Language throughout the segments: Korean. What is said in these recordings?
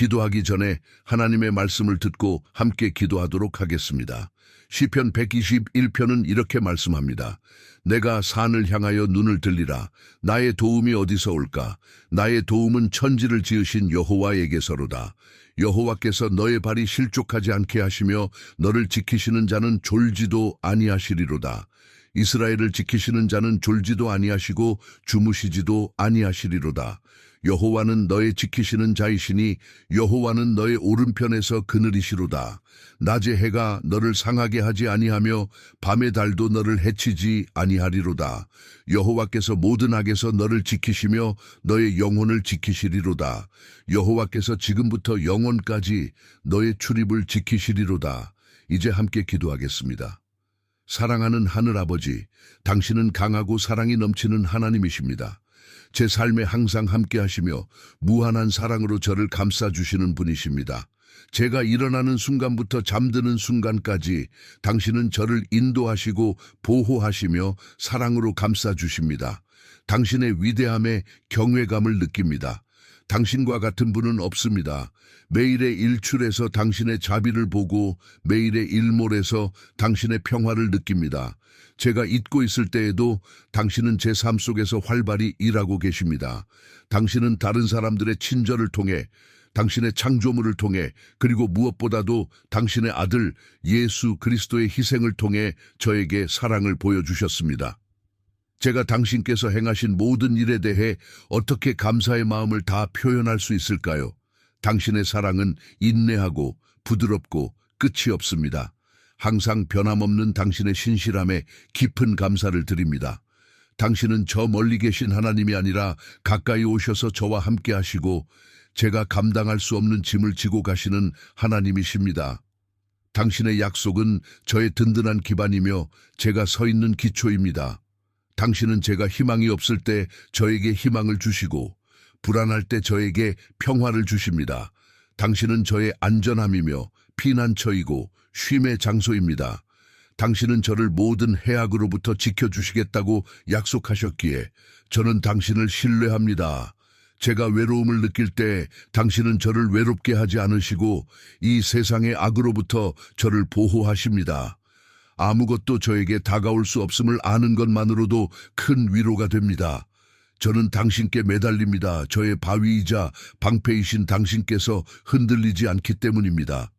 기도하기 전에 하나님의 말씀을 듣고 함께 기도하도록 하겠습니다. 시편 121편은 이렇게 말씀합니다. 내가 산을 향하여 눈을 들리라. 나의 도움이 어디서 올까? 나의 도움은 천지를 지으신 여호와에게서로다. 여호와께서 너의 발이 실족하지 않게 하시며 너를 지키시는 자는 졸지도 아니하시리로다. 이스라엘을 지키시는 자는 졸지도 아니하시고 주무시지도 아니하시리로다. 여호와는 너의 지키시는 자이시니 여호와는 너의 오른편에서 그늘이시로다. 낮의 해가 너를 상하게 하지 아니하며 밤의 달도 너를 해치지 아니하리로다. 여호와께서 모든 악에서 너를 지키시며 너의 영혼을 지키시리로다. 여호와께서 지금부터 영원까지 너의 출입을 지키시리로다. 이제 함께 기도하겠습니다. 사랑하는 하늘 아버지, 당신은 강하고 사랑이 넘치는 하나님이십니다. 제 삶에 항상 함께 하시며 무한한 사랑으로 저를 감싸주시는 분이십니다. 제가 일어나는 순간부터 잠드는 순간까지 당신은 저를 인도하시고 보호하시며 사랑으로 감싸주십니다. 당신의 위대함에 경외감을 느낍니다. 당신과 같은 분은 없습니다. 매일의 일출에서 당신의 자비를 보고 매일의 일몰에서 당신의 평화를 느낍니다. 제가 잊고 있을 때에도 당신은 제 삶 속에서 활발히 일하고 계십니다. 당신은 다른 사람들의 친절을 통해 당신의 창조물을 통해 그리고 무엇보다도 당신의 아들 예수 그리스도의 희생을 통해 저에게 사랑을 보여주셨습니다. 제가 당신께서 행하신 모든 일에 대해 어떻게 감사의 마음을 다 표현할 수 있을까요? 당신의 사랑은 인내하고 부드럽고 끝이 없습니다. 항상 변함없는 당신의 신실함에 깊은 감사를 드립니다. 당신은 저 멀리 계신 하나님이 아니라 가까이 오셔서 저와 함께 하시고 제가 감당할 수 없는 짐을 지고 가시는 하나님이십니다. 당신의 약속은 저의 든든한 기반이며 제가 서 있는 기초입니다. 당신은 제가 희망이 없을 때 저에게 희망을 주시고 불안할 때 저에게 평화를 주십니다. 당신은 저의 안전함이며 피난처이고 쉼의 장소입니다. 당신은 저를 모든 해악으로부터 지켜주시겠다고 약속하셨기에 저는 당신을 신뢰합니다. 제가 외로움을 느낄 때 당신은 저를 외롭게 하지 않으시고 이 세상의 악으로부터 저를 보호하십니다. 아무것도 저에게 다가올 수 없음을 아는 것만으로도 큰 위로가 됩니다. 저는 당신께 매달립니다. 저의 바위이자 방패이신 당신께서 흔들리지 않기 때문입니다.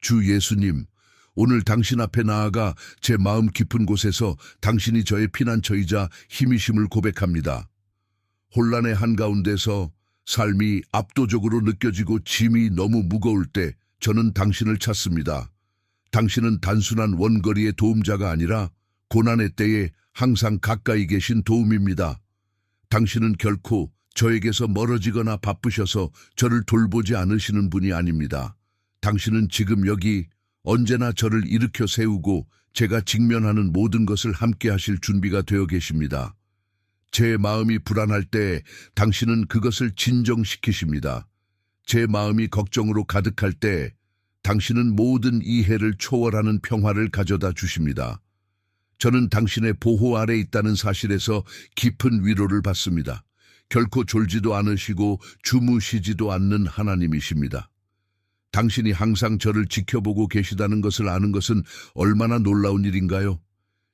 주 예수님, 오늘 당신 앞에 나아가 제 마음 깊은 곳에서 당신이 저의 피난처이자 힘이심을 고백합니다. 혼란의 한가운데서 삶이 압도적으로 느껴지고 짐이 너무 무거울 때 저는 당신을 찾습니다. 당신은 단순한 원거리의 도움자가 아니라 고난의 때에 항상 가까이 계신 도움입니다. 당신은 결코 저에게서 멀어지거나 바쁘셔서 저를 돌보지 않으시는 분이 아닙니다. 당신은 지금 여기 언제나 저를 일으켜 세우고 제가 직면하는 모든 것을 함께 하실 준비가 되어 계십니다. 제 마음이 불안할 때 당신은 그것을 진정시키십니다. 제 마음이 걱정으로 가득할 때 당신은 모든 이해를 초월하는 평화를 가져다 주십니다. 저는 당신의 보호 아래 있다는 사실에서 깊은 위로를 받습니다. 결코 졸지도 않으시고 주무시지도 않는 하나님이십니다. 당신이 항상 저를 지켜보고 계시다는 것을 아는 것은 얼마나 놀라운 일인가요?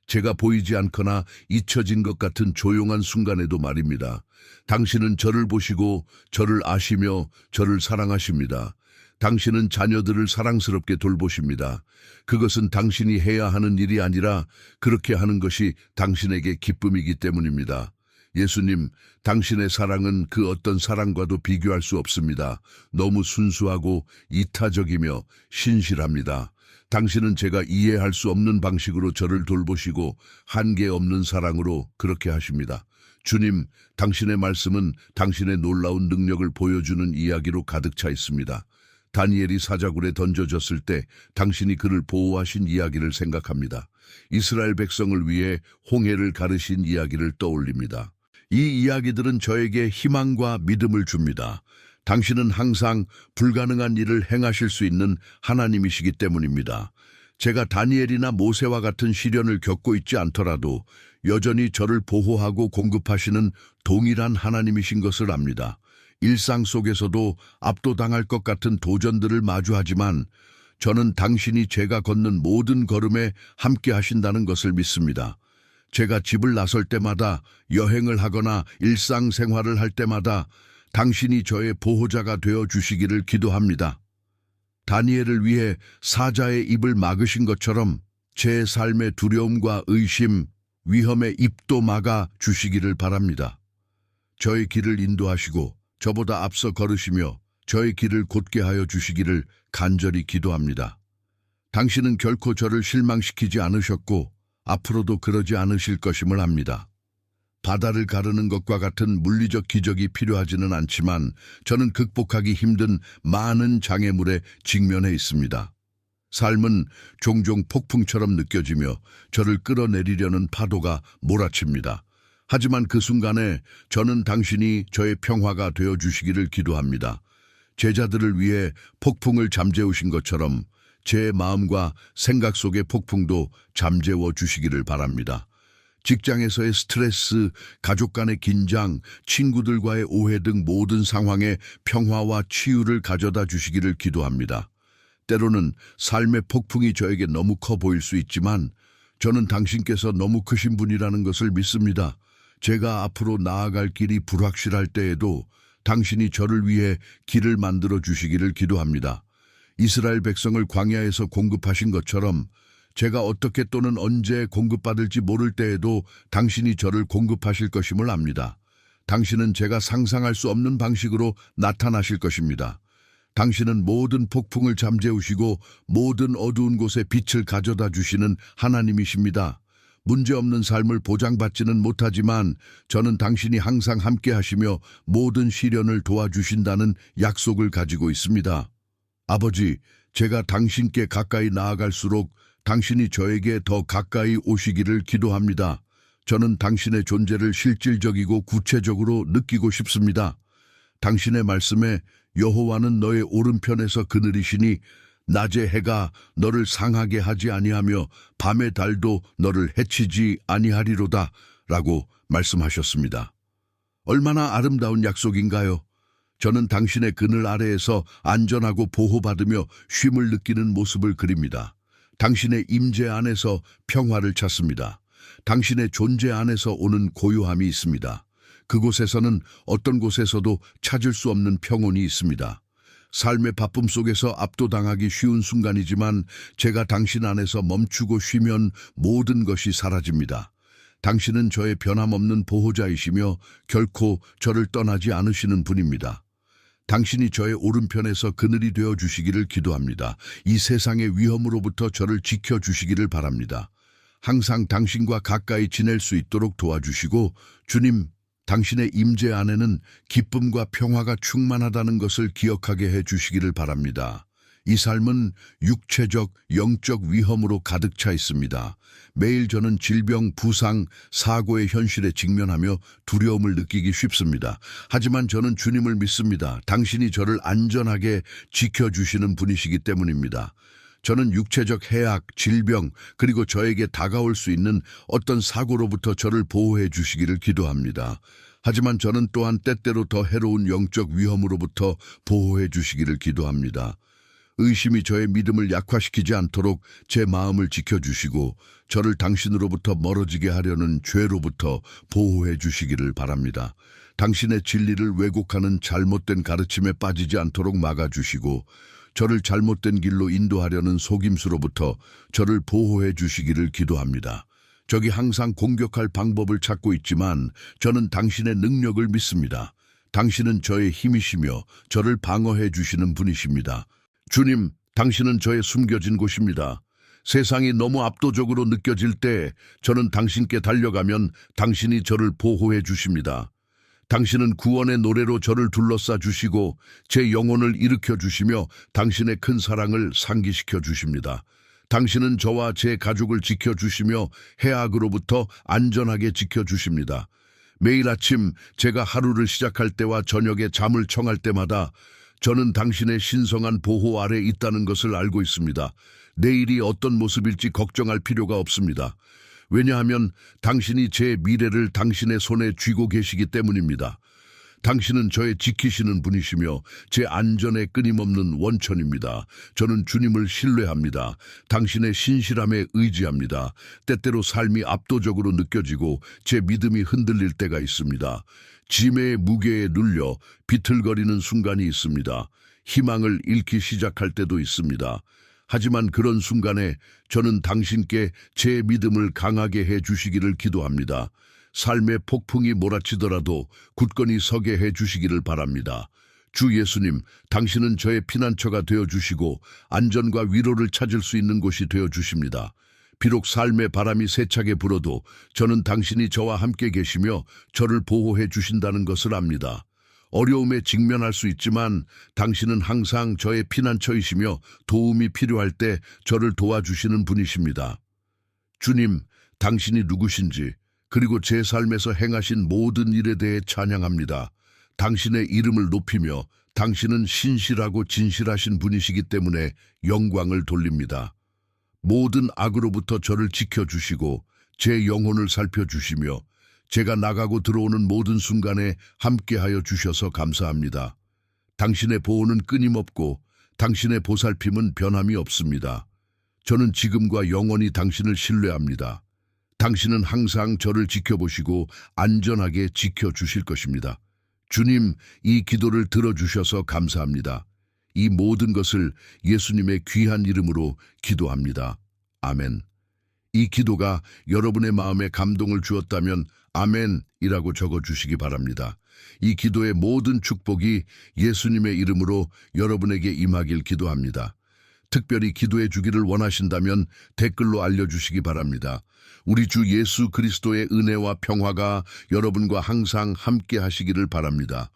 제가 보이지 않거나 잊혀진 것 같은 조용한 순간에도 말입니다. 당신은 저를 보시고 저를 아시며 저를 사랑하십니다. 당신은 자녀들을 사랑스럽게 돌보십니다. 그것은 당신이 해야 하는 일이 아니라 그렇게 하는 것이 당신에게 기쁨이기 때문입니다. 예수님, 당신의 사랑은 그 어떤 사랑과도 비교할 수 없습니다. 너무 순수하고 이타적이며 신실합니다. 당신은 제가 이해할 수 없는 방식으로 저를 돌보시고 한계 없는 사랑으로 그렇게 하십니다. 주님, 당신의 말씀은 당신의 놀라운 능력을 보여주는 이야기로 가득 차 있습니다. 다니엘이 사자굴에 던져졌을 때 당신이 그를 보호하신 이야기를 생각합니다. 이스라엘 백성을 위해 홍해를 가르신 이야기를 떠올립니다. 이 이야기들은 저에게 희망과 믿음을 줍니다. 당신은 항상 불가능한 일을 행하실 수 있는 하나님이시기 때문입니다. 제가 다니엘이나 모세와 같은 시련을 겪고 있지 않더라도 여전히 저를 보호하고 공급하시는 동일한 하나님이신 것을 압니다. 일상 속에서도 압도당할 것 같은 도전들을 마주하지만 저는 당신이 제가 걷는 모든 걸음에 함께 하신다는 것을 믿습니다. 제가 집을 나설 때마다 여행을 하거나 일상생활을 할 때마다 당신이 저의 보호자가 되어 주시기를 기도합니다. 다니엘을 위해 사자의 입을 막으신 것처럼 제 삶의 두려움과 의심, 위험의 입도 막아 주시기를 바랍니다. 저의 길을 인도하시고 저보다 앞서 걸으시며 저의 길을 곧게 하여 주시기를 간절히 기도합니다. 당신은 결코 저를 실망시키지 않으셨고 앞으로도 그러지 않으실 것임을 압니다. 바다를 가르는 것과 같은 물리적 기적이 필요하지는 않지만 저는 극복하기 힘든 많은 장애물에 직면해 있습니다. 삶은 종종 폭풍처럼 느껴지며 저를 끌어내리려는 파도가 몰아칩니다. 하지만 그 순간에 저는 당신이 저의 평화가 되어 주시기를 기도합니다. 제자들을 위해 폭풍을 잠재우신 것처럼 제 마음과 생각 속의 폭풍도 잠재워 주시기를 바랍니다. 직장에서의 스트레스, 가족 간의 긴장, 친구들과의 오해 등 모든 상황에 평화와 치유를 가져다 주시기를 기도합니다. 때로는 삶의 폭풍이 저에게 너무 커 보일 수 있지만 저는 당신께서 너무 크신 분이라는 것을 믿습니다. 제가 앞으로 나아갈 길이 불확실할 때에도 당신이 저를 위해 길을 만들어 주시기를 기도합니다. 이스라엘 백성을 광야에서 공급하신 것처럼 제가 어떻게 또는 언제 공급받을지 모를 때에도 당신이 저를 공급하실 것임을 압니다. 당신은 제가 상상할 수 없는 방식으로 나타나실 것입니다. 당신은 모든 폭풍을 잠재우시고 모든 어두운 곳에 빛을 가져다 주시는 하나님이십니다. 문제없는 삶을 보장받지는 못하지만 저는 당신이 항상 함께 하시며 모든 시련을 도와주신다는 약속을 가지고 있습니다. 아버지, 제가 당신께 가까이 나아갈수록 당신이 저에게 더 가까이 오시기를 기도합니다. 저는 당신의 존재를 실질적이고 구체적으로 느끼고 싶습니다. 당신의 말씀에 여호와는 너의 오른편에서 그늘이시니 낮의 해가 너를 상하게 하지 아니하며 밤의 달도 너를 해치지 아니하리로다 라고 말씀하셨습니다. 얼마나 아름다운 약속인가요? 저는 당신의 그늘 아래에서 안전하고 보호받으며 쉼을 느끼는 모습을 그립니다. 당신의 임재 안에서 평화를 찾습니다. 당신의 존재 안에서 오는 고요함이 있습니다. 그곳에서는 어떤 곳에서도 찾을 수 없는 평온이 있습니다. 삶의 바쁨 속에서 압도당하기 쉬운 순간이지만 제가 당신 안에서 멈추고 쉬면 모든 것이 사라집니다. 당신은 저의 변함없는 보호자이시며 결코 저를 떠나지 않으시는 분입니다. 당신이 저의 오른편에서 그늘이 되어 주시기를 기도합니다. 이 세상의 위험으로부터 저를 지켜 주시기를 바랍니다. 항상 당신과 가까이 지낼 수 있도록 도와주시고 주님, 당신의 임재 안에는 기쁨과 평화가 충만하다는 것을 기억하게 해 주시기를 바랍니다. 이 삶은 육체적, 영적 위험으로 가득 차 있습니다. 매일 저는 질병, 부상, 사고의 현실에 직면하며 두려움을 느끼기 쉽습니다. 하지만 저는 주님을 믿습니다. 당신이 저를 안전하게 지켜주시는 분이시기 때문입니다. 저는 육체적 해악, 질병, 그리고 저에게 다가올 수 있는 어떤 사고로부터 저를 보호해 주시기를 기도합니다. 하지만 저는 또한 때때로 더 해로운 영적 위험으로부터 보호해 주시기를 기도합니다. 의심이 저의 믿음을 약화시키지 않도록 제 마음을 지켜주시고 저를 당신으로부터 멀어지게 하려는 죄로부터 보호해 주시기를 바랍니다. 당신의 진리를 왜곡하는 잘못된 가르침에 빠지지 않도록 막아주시고 저를 잘못된 길로 인도하려는 속임수로부터 저를 보호해 주시기를 기도합니다. 적이 항상 공격할 방법을 찾고 있지만 저는 당신의 능력을 믿습니다. 당신은 저의 힘이시며 저를 방어해 주시는 분이십니다. 주님, 당신은 저의 숨겨진 곳입니다. 세상이 너무 압도적으로 느껴질 때 저는 당신께 달려가면 당신이 저를 보호해 주십니다. 당신은 구원의 노래로 저를 둘러싸 주시고 제 영혼을 일으켜 주시며 당신의 큰 사랑을 상기시켜 주십니다. 당신은 저와 제 가족을 지켜 주시며 해악으로부터 안전하게 지켜 주십니다. 매일 아침 제가 하루를 시작할 때와 저녁에 잠을 청할 때마다 저는 당신의 신성한 보호 아래 있다는 것을 알고 있습니다. 내일이 어떤 모습일지 걱정할 필요가 없습니다. 왜냐하면 당신이 제 미래를 당신의 손에 쥐고 계시기 때문입니다. 당신은 저의 지키시는 분이시며 제 안전의 끊임없는 원천입니다. 저는 주님을 신뢰합니다. 당신의 신실함에 의지합니다. 때때로 삶이 압도적으로 느껴지고 제 믿음이 흔들릴 때가 있습니다. 짐의 무게에 눌려 비틀거리는 순간이 있습니다. 희망을 잃기 시작할 때도 있습니다. 하지만 그런 순간에 저는 당신께 제 믿음을 강하게 해 주시기를 기도합니다. 삶의 폭풍이 몰아치더라도 굳건히 서게 해 주시기를 바랍니다. 주 예수님, 당신은 저의 피난처가 되어 주시고 안전과 위로를 찾을 수 있는 곳이 되어 주십니다. 비록 삶의 바람이 세차게 불어도 저는 당신이 저와 함께 계시며 저를 보호해 주신다는 것을 압니다. 어려움에 직면할 수 있지만 당신은 항상 저의 피난처이시며 도움이 필요할 때 저를 도와주시는 분이십니다. 주님, 당신이 누구신지 그리고 제 삶에서 행하신 모든 일에 대해 찬양합니다. 당신의 이름을 높이며 당신은 신실하고 진실하신 분이시기 때문에 영광을 돌립니다. 모든 악으로부터 저를 지켜주시고 제 영혼을 살펴주시며 제가 나가고 들어오는 모든 순간에 함께하여 주셔서 감사합니다. 당신의 보호는 끊임없고 당신의 보살핌은 변함이 없습니다. 저는 지금과 영원히 당신을 신뢰합니다. 당신은 항상 저를 지켜보시고 안전하게 지켜주실 것입니다. 주님, 이 기도를 들어주셔서 감사합니다. 이 모든 것을 예수님의 귀한 이름으로 기도합니다. 아멘. 이 기도가 여러분의 마음에 감동을 주었다면 아멘이라고 적어 주시기 바랍니다. 이 기도의 모든 축복이 예수님의 이름으로 여러분에게 임하길 기도합니다. 특별히 기도해 주기를 원하신다면 댓글로 알려주시기 바랍니다. 우리 주 예수 그리스도의 은혜와 평화가 여러분과 항상 함께 하시기를 바랍니다.